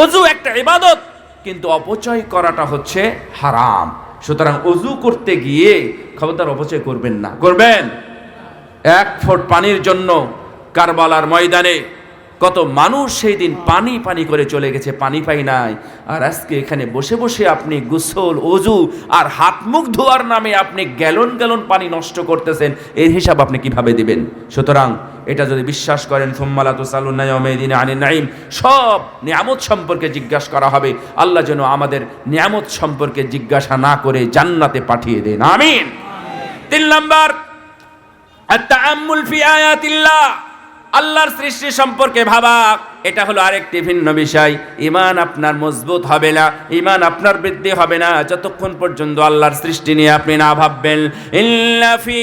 অজু একটা ইবাদত, কিন্তু অপচয় করাটা হচ্ছে হারাম। সুতরাং অজু করতে গিয়ে খবরদার অপচয় করবেন না। করবেন? এক ফোট পানির জন্য কারবালার ময়দানে কত মানুষ সেই দিন পানি পানি করে চলে গেছে, পানি পাই নাই। আর আজকে এখানে বসে বসে আপনি গোসল, অজু আর হাত মুখ ধোয়ার নামে আপনি গ্যালন গ্যালন পানি নষ্ট করতেছেন, এর হিসাব আপনি কীভাবে দিবেন? সুতরাং এটা যদি বিশ্বাস করেন সোম্মালাতু সালুন্নাইদিন আনি নাইম সব নিয়ামত সম্পর্কে জিজ্ঞাসা করা হবে। আল্লাহ যেন আমাদের নিয়ামত সম্পর্কে জিজ্ঞাসা না করে জান্নাতে পাঠিয়ে দেন। আমিন। তিন নাম্বার আয়াতিল্লাহ আল্লাহর সৃষ্টি সম্পর্কে ভাবা, এটা হলো আরেকটি ভিন্ন বিষয়। ইমান আপনার মজবুত হবে না, ইমান আপনার বৃদ্ধি হবে না। যতক্ষণ পর্যন্ত আল্লাহর সৃষ্টি নিয়ে আপনি না ভাববেন। ইল্লাফি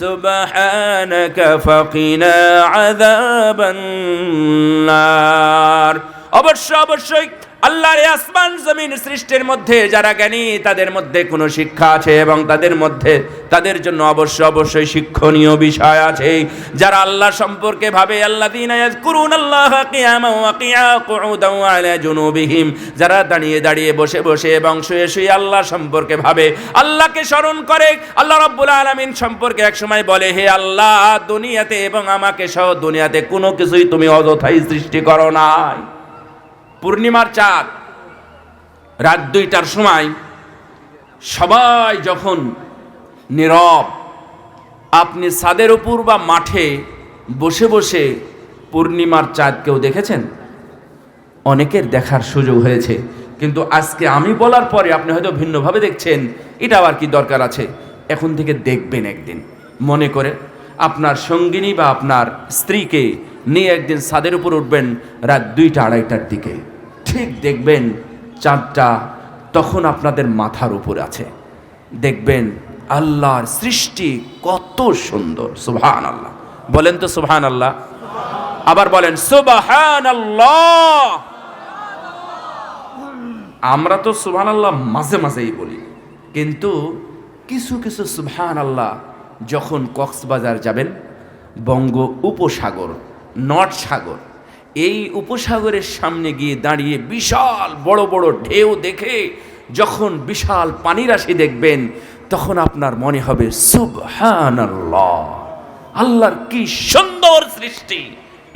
সুবহানাকা ফাকিনা আযাবান নার অবশ্য, অবশ্যই আল্লাহর আসমান জমিন সৃষ্টির মধ্যে যারা জ্ঞানী, তাদের মধ্যে কোনো শিক্ষা আছে এবং তাদের মধ্যে তাদের জন্য অবশ্য অবশ্যই শিক্ষণীয় বিষয় আছে। যারা আল্লাহ সম্পর্কে ভাবে, আল্লাহ করুন আল্লাহ যারা দাঁড়িয়ে দাঁড়িয়ে বসে বসে এবং শুয়ে শুয়ে আল্লাহ সম্পর্কে ভাবে, আল্লাহকে স্মরণ করে, আল্লাহ রাব্বুল আলামিন সম্পর্কে একসময় বলে, হে আল্লাহ, দুনিয়াতে এবং আমাকে সহ দুনিয়াতে কোনো কিছুই তুমি অযথাই সৃষ্টি করো নাই। পূর্ণিমার চাঁদ, রাত দুইটার সময় সবাই যখন নীরব। আপনি ছাদের উপর বা মাঠে বসে বসে পূর্ণিমার চাঁদ কেউ দেখেছেন? অনেকের দেখার সুযোগ হয়েছে। কিন্তু আজকে আমি বলার পরে আপনি হয়তো ভিন্নভাবে দেখছেন এটা আবার কি দরকার আছে। এখন থেকে দেখবেন একদিন। মনে করে আপনার সঙ্গিনী বা আপনার স্ত্রীকে নিয়ে একদিন ছাদের উপর উঠবেন রাত দুইটা, আড়াইটার দিকে। ঠিক দেখবেন চাঁদটা তখন আপনাদের মাথার উপর আছে। দেখবেন আল্লাহর সৃষ্টি কত সুন্দর সুবহান আল্লাহ বলেন তো সুবহান আল্লাহ আবার বলেন সুবহান আল্লাহ আমরা তো সুবহান আল্লাহ মাঝে মাঝেই বলি, কিন্তু কিছু কিছু সুবহান আল্লাহ যখন কক্সবাজার যাবেন, বঙ্গ উপসাগর, নর্থ সাগর, এই উপসাগরের সামনে গিয়ে দাঁড়িয়ে বিশাল বড় বড় ঢেউ দেখে যখন বিশাল পানিরাশি দেখবেন তখন আপনার মনে হবে আল্লাহর কি সুন্দর সৃষ্টি।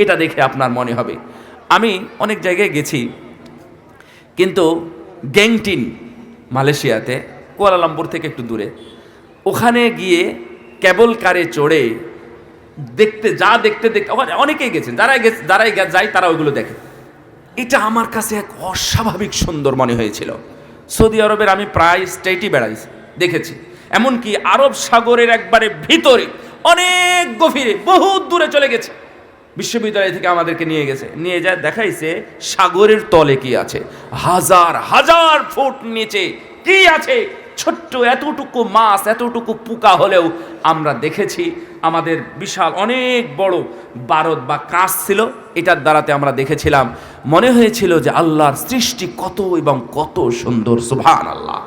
এটা দেখে আপনার মনে হবে। আমি অনেক জায়গায় গেছি, কিন্তু গ্যাংটিন, মালয়েশিয়াতে, কুয়ালালামপুর থেকে একটু দূরে, ওখানে গিয়ে কেবল কারে চড়ে দেখতে, যা দেখতে দেখতে, ওখানে অনেকেই গেছেন, যারাই গেছে, যারাই যায় তারা ওইগুলো দেখে। এটা আমার কাছে এক অস্বাভাবিক সুন্দর মনে হয়েছিল। সৌদি আরবের আমি প্রায় স্টেটই বেড়াইছি। দেখেছি। এমনকি আরব সাগরের একবারে ভিতরে, অনেক গভীরে বহু দূরে চলে গেছে। বিশ্ববিদ্যালয় থেকে আমাদেরকে নিয়ে গেছে। নিয়ে যায় দেখাইছে সাগরের তলে কি আছে। হাজার হাজার ফুট নিচে কি আছে? ছোট্ট এতটুকু মাছ, এতটুকু পোকা হলেও আমরা দেখেছি আমাদের বিশাল, অনেক বড় বারদ বা কাঁচ ছিল। এটার দ্বারাতে আমরা দেখেছিলাম। মনে হয়েছিল যে আল্লাহর সৃষ্টি কত এবং কত সুন্দর সুভান আল্লাহ